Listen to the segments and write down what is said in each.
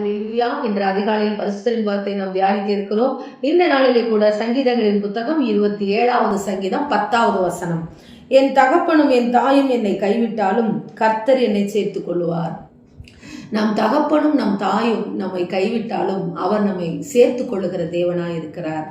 ஹalleluya என்ற அதிகாலையில் பரிசுத்தரின் வார்த்தை நாம் தியானிக்க இருக்கிறோம். இந்த நாளிலே கூட சங்கீதங்களின் புத்தகம் இருபத்தி ஏழாவது சங்கீதம் பத்தாவது வசனம். என் தகப்பனும் என் தாயும் என்னை கைவிட்டாலும் கர்த்தர் என்னை சேர்த்து கொள்வார் நம் தகப்பனும் நம் தாயும் நம்மை கைவிட்டாலும் அவர் நம்மை சேர்த்து கொள்ளுகிற தேவனாய் இருக்கிறார்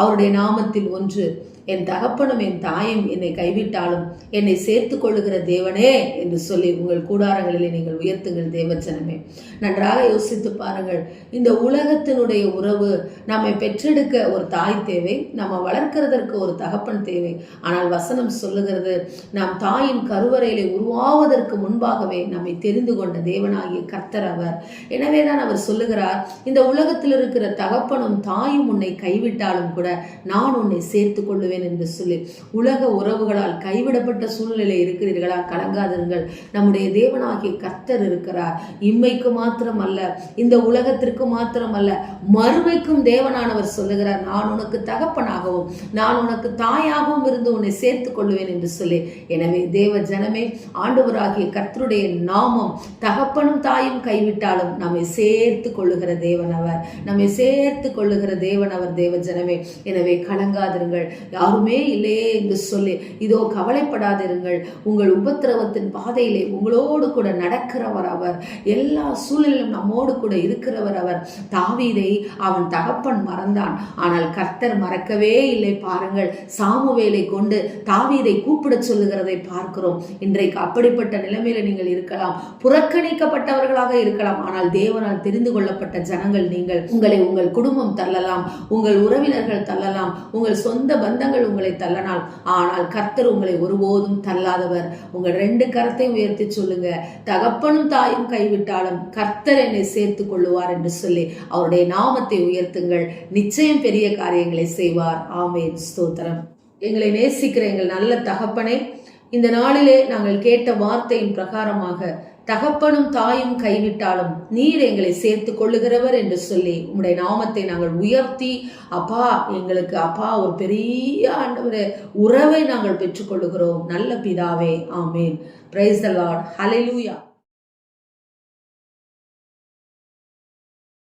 அவருடைய நாமத்தில் ஒன்று என் தகப்பனும் என் தாயும் என்னை கைவிட்டாலும் என்னை சேர்த்து கொள்ளுகிற தேவனே என்று சொல்லி உங்கள் கூடாரங்களிலே நீங்கள் உயர்த்துங்கள் தேவச்சனமே நன்றாக யோசித்து பாருங்கள் இந்த உலகத்தினுடைய உறவு நம்மை பெற்றெடுக்க ஒரு தாய் தேவை நம்ம வளர்க்கிறதற்கு ஒரு தகப்பன் தேவை. ஆனால் வசனம் சொல்லுகிறது நாம் தாயின் கருவறையிலே உருவாவதற்கு முன்பாகவே நம்மை தெரிந்து கொண்ட தேவனாகிய கர்த்தர் அவர். எனவே தான் அவர் சொல்லுகிறார் இந்த உலகத்தில் இருக்கிற தகப்பனும் தாயும் உன்னை கைவிட்டாலும் கூட நான் உன்னை சேர்த்து கொள்ளுவேன் என்று சொல்லி உலக உறவுகளால் கைவிடப்பட்ட சூழ்நிலை இருக்கிறீர்களா? கலங்காதீர்கள். நம்முடைய தேவனாகிய கர்த்தர் இருக்கிறார். இம்மைக்கு மாத்திரம் அல்ல இந்த உலகத்திற்கு மாத்திரம் அல்ல மறுமைக்கும் தேவனானவர் சொல்லுகிறார் நான் உனக்கு தகப்பனாகவும் நான் உனக்கு தாயாகவும் இருந்து உன்னை சேர்த்து கொள்ளுவேன் என்று சொல்லி. எனவே தேவ ஜனமே ஆண்டவராகிய கர்த்தருடைய நாமம் தகப்பனும் தாயும் கைவிட்டாலும் நம்மை சேர்த்து கொள்ளுகிற தேவன் அவர். நம்மை சேர்த்து கொள்ளுகிற தேவன் அவர் தேவ ஜனமே. எனவே கலங்காதிருங்கள். யாருமே இல்லையே என்று சொல்லி இதோ கவலைப்படாதிருங்கள். உங்கள் உபத்திரவத்தின் பாதையிலே உங்களோடு கூட நடக்கிறவர் அவர். எல்லா சூழலிலும் நம்மோடு கூட இருக்கிறவர் அவர். தாவீதை அவன் தகப்பன் மறந்தான். ஆனால் கர்த்தர் மறக்கவே இல்லை பாருங்கள். சாமுவேலை கொண்டு தாவீதை கூப்பிட சொல்லுகிறதை பார்க்கிறோம். இன்றைக்கு அப்படிப்பட்ட நிலைமையில நீங்கள் இருக்கலாம். புறக்கணிக்கப்பட்டவர்களாக இருக்கலாம். ஆனால் தேவனால் தெரிந்து கொள்ளப்பட்ட ஜனங்கள் நீங்கள். உங்களை உங்கள் குடும்பம் தள்ளலாம். உங்கள் உறவினர்கள் தள்ளலாம். உங்கள் சொந்த பந்தங்கள் உங்களை தள்ளனால் ஆனால் கர்த்தர் உங்களை ஒருபோதும் தள்ளாதவர். உங்கள் ரெண்டு கரத்தையும் உயர்த்தி சொல்லுங்க. தகப்பனும் தாயும் கைவிட்டாலும் கர்த்தர் என்னை சேர்த்து கொள்ளுவார் என்று சொல்லி அவருடைய நாமத்தை உயர்த்துங்கள். நிச்சயம் பெரிய காரியங்களை செய்வார். ஆமேன். ஸ்தோத்திரம். எங்களை நேசிக்கிற எங்கள் நல்ல தகப்பனே இந்த நாளிலே நாங்கள் கேட்ட வார்த்தையின் பிரகாரமாக தகப்பனும் தாயும் கைவிட்டாலும் நீர் எங்களை சேர்த்து கொள்ளுகிறவர் என்று சொல்லி உம்முடைய நாமத்தை நாங்கள் உயர்த்தி அப்பா எங்களுக்கு அப்பா ஒரு பெரிய ஆண்டவர் உறவை நாங்கள் பெற்றுக்கொள்ளுகிறோம் நல்ல பிதாவே ஆமேன். Praise the lord hallelujah